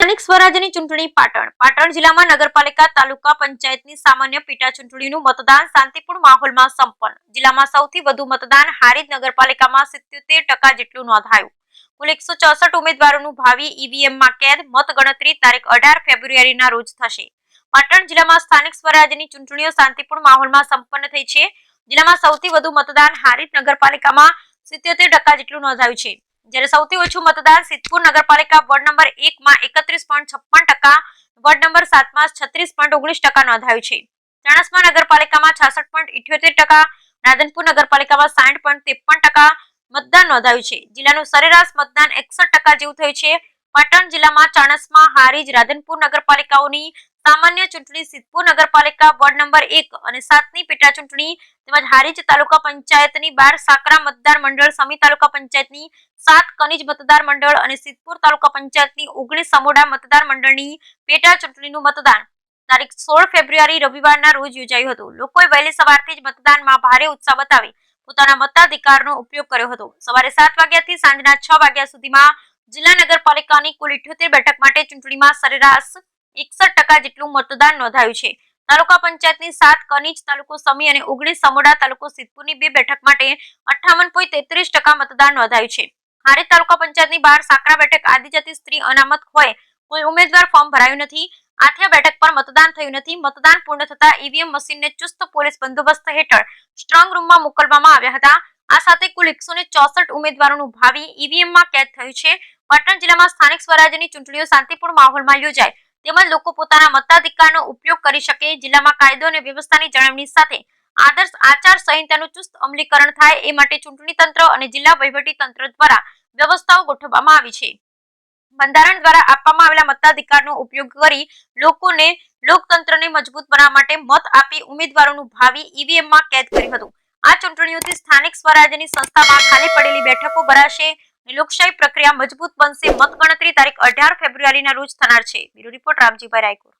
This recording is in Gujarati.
સ્થાનિક સ્વરાજ્યની ચૂંટણી પાટણ. પાટણ જિલ્લામાં નગરપાલિકા, તાલુકા પંચાયતની સામાન્ય પેટા ચૂંટણીનું મતદાન શાંતિપૂર્ણ માહોલમાં સંપન્ન. જિલ્લામાં સૌથી વધુ મતદાન હારીજ નગરપાલિકામાં સિત્યોતેર ટકા જેટલું નોંધાયું. કુલ એકસો ચોસઠ ઉમેદવારોનું ભાવિ ઈવીએમમાં કેદ મતગણતરી તારીખ અઢાર ફેબ્રુઆરીના રોજ થશે. પાટણ જિલ્લામાં સ્થાનિક સ્વરાજ્યની ચૂંટણીઓ શાંતિપૂર્ણ માહોલમાં સંપન્ન થઈ છે. જિલ્લામાં સૌથી વધુ મતદાન હારીજ નગરપાલિકામાં સિત્યોતેર ટકા જેટલું નોંધાયું છે. જ્યારે સૌથી ઓછું મતદાન સિદ્ધપુર નગરપાલિકા વોર્ડ નંબર એકમાં એકત્રીસ પોઈન્ટ છપ્પન ટકા, વોર્ડ નંબર સાતમાં છત્રીસ પોઈન્ટ ઓગણીસ ટકા નોંધાયું છે. ચાણસ્મા નગરપાલિકામાં છાસઠ પોઈન્ટ ઇઠ્યોતેર ટકા, રાધનપુર નગરપાલિકામાં સાઠ પોઈન્ટ ત્રેપન ટકા મતદાન નોંધાયું છે. જિલ્લાનું સરેરાશ મતદાન એકસઠ ટકા જેવું થયું છે. પાટણ જિલ્લામાં ચાણસ્મા હારીજ રાધનપુર નગરપાલિકાઓની સામાન્ય ચૂંટણી સિદ્ધપુર નગરપાલિકા વોર્ડ નંબર એક અને સાતની પેટા ચૂંટણી તેમજ હારીજ તાલુકા પંચાયતની બાર સાકરા મતદાર મંડળ, સમી તાલુકા પંચાયતની સાત ખનીજ મતદાર મંડળ અને સિદ્ધપુર તાલુકા પંચાયતની ઓગણીસ સમોડા મતદાર મંડળની પેટા ચૂંટણીનું મતદાન. તારીખ સોળ ફેબ્રુઆરી રવિવારના રોજ યોજાયું હતું. લોકોએ વહેલી સવારથી જ મતદાનમાં ભારે ઉત્સાહ બતાવી પોતાના મતાધિકારનો ઉપયોગ કર્યો હતો. સવારે સાત વાગ્યાથી સાંજના છ વાગ્યા સુધીમાં જિલ્લા નગરપાલિકાની કુલ ઇઠ્યોતેર બેઠક માટે ચૂંટણીમાં સરેરાશ એકસઠ ટકા જેટલું મતદાન નોંધાયું છે. તાલુકા પંચાયતની સાત કનીજ તાલુકો સમી અને ઓગણીસ સમોડા તાલુકો સિદ્ધપુરની બે બેઠક માટે અઠ્ઠાવન પોઈન્ટ તેત્રીસ ટકા મતદાન નોંધાયું છે. હારી તાલુકા પંચાયતની બહાર સાંકડા બેઠક આદિજાતિ સ્ત્રી અનામત હોય કોઈ ઉમેદવાર ફોર્મ ભરાયું નથી. આથિયા બેઠક પર મતદાન થયું નથી. મતદાન પૂર્ણ થતા ઈવીએમ મશીનને ચુસ્ત પોલીસ બંદોબસ્ત હેઠળ સ્ટ્રોંગ રૂમમાં મોકલવામાં આવ્યા હતા. આ સાથે કુલ એકસો ચોસઠ ઉમેદવારોનું ભાવિ ઈવીએમમાં કેદ થયું છે. પાટણ જિલ્લામાં સ્થાનિક સ્વરાજ્યની ચૂંટણીઓ શાંતિપૂર્ણ માહોલમાં યોજાય. તેમજ લોકો પોતાના મતાધિકારનો ઉપયોગ કરી શકે. જિલ્લામાં કાયદો અને વ્યવસ્થાની જાળવણી સાથે આદર્શ આચાર સંહિતાનું ચુસ્ત અમલીકરણ થાય એ માટે ચૂંટણી તંત્ર અને જિલ્લા વહીવટી તંત્ર દ્વારા વ્યવસ્થાઓ ગોઠવવામાં આવી છે. બંધારણ દ્વારા આપવામાં આવેલા મતાધિકારનો ઉપયોગ કરી લોકોને લોકતંત્રને મજબૂત બનાવવા માટે મત આપી ઉમેદવારોનું ભાવિ ઈવીએમમાં કેદ કર્યું હતું. આ ચૂંટણીઓથી સ્થાનિક સ્વરાજ્યની સંસ્થામાં ખાલી પડેલી બેઠકો ભરાશે. લોકશાહી પ્રક્રિયા મજબૂત બનશે મતગણતરી તારીખ અઢાર ફેબ્રુઆરીના રોજ થનાર છે. Bureau report Ramjibhai Raykor